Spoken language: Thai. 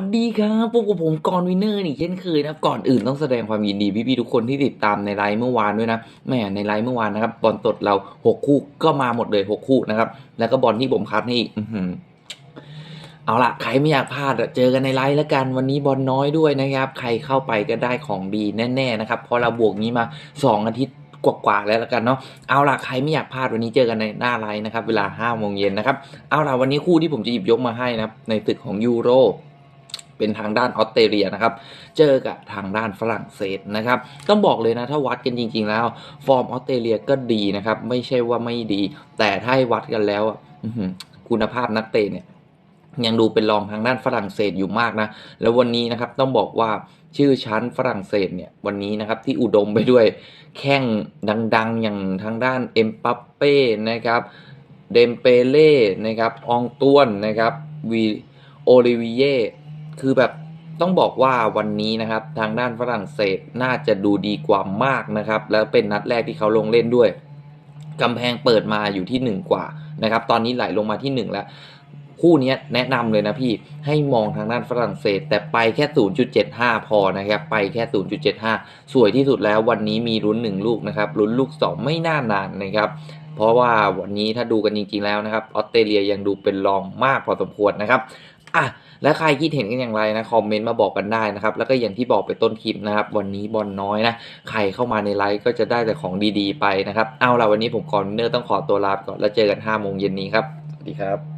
วัสดีครับพบกับผมกรวินเนอร์อีกเช่นเคยนะก่อนอื่นต้องแสดงความยินดีพี่ๆทุกคนที่ติดตามในไลฟ์เมื่อวานด้วยนะแหม่ในไลฟ์เมื่อวานนะครับบอลตดเราหกคู่ก็มาหมดเลยหกคู่นะครับ แล้วก็บอลที่ผมคัดให้อีกเอาละใครไม่อยากพลาดเจอกันในไลฟ์แล้วกันวันนี้บอลน้อยด้วยนะครับ ใครเข้าไปก็ได้ของดีแน่ๆนะครับเพราะเราบวกนี้มาสองอาทิตย์กว่าๆแล้วแล้วกันเนาะ เอาล่ะใครไม่อยากพลาดวันนี้เจอกันในหน้าไลฟ์นะครับ เวลา5้าโมงเย็นนะครับ เอาล่ะวันนี้คู่ที่ผมจะหยิบยกมาให้นะครับในศึกของยูโร เป็นทางด้านออสเตรเลียนะครับ เจอกับทางด้านฝรั่งเศสนะครับ ต้องบอกเลยนะถ้าวัดกันจริง ๆ แล้ว ฟอร์มออสเตรเลียก็ดีนะครับ ไม่ใช่ว่าไม่ดี แต่ถ้าให้วัดกันแล้วคุณภาพนักเตะเนี่ยยังดูเป็นรองทางด้านฝรั่งเศสอยู่มากนะ แล้ววันนี้นะครับต้องบอกว่าชื่อชั้นฝรั่งเศสเนี่ยวันนี้นะครับที่อุดมไปด้วยแข้งดัง ๆ อย่างทางด้านเอ็มปัปเป้นะครับเดมเปเล่นะครับ อองต้วนนะครับวีโอลิเวิเย คือแบบต้องบอกว่าวันนี้นะครับทางด้านฝรั่งเศสน่าจะดูดีกว่ามากนะครับ แล้วเป็นนัดแรกที่เขาลงเล่นด้วยกำแพงเปิดมาอยู่ที่ 1 กว่านะครับ ตอนนี้ไหลลงมาที่ 1 แล้ว คู่นี้แนะนำเลยนะพี่ให้มองทางด้านฝรั่งเศส แต่ไปแค่ 0.75 พอนะครับ ไปแค่ 0.75 สวยที่สุดแล้ววันนี้มีลุ้น 1 ลูกนะครับลุ้นลูก 2 ไม่น่านานนะครับเพราะว่าวันนี้ถ้าดูกันจริงๆแล้วนะครับออสเตรเลียยังดูเป็นรองมากพอสมควรนะครับ อะและใครคิดเห็นกันอย่างไรนะคอมเมนต์มาบอกกันได้นะครับ แล้วก็อย่างที่บอกไปต้นคลิปนะครับ วันนี้บอลน้อยนะ ใครเข้ามาในไลฟ์ก็จะได้แต่ของดีๆไปนะครับ เอาล่ะวันนี้ผมคอนเนอร์ต้องขอตัวลาไปก่อนแล้วเจอกัน5โมงเย็นนี้ครับสวัสดีครับ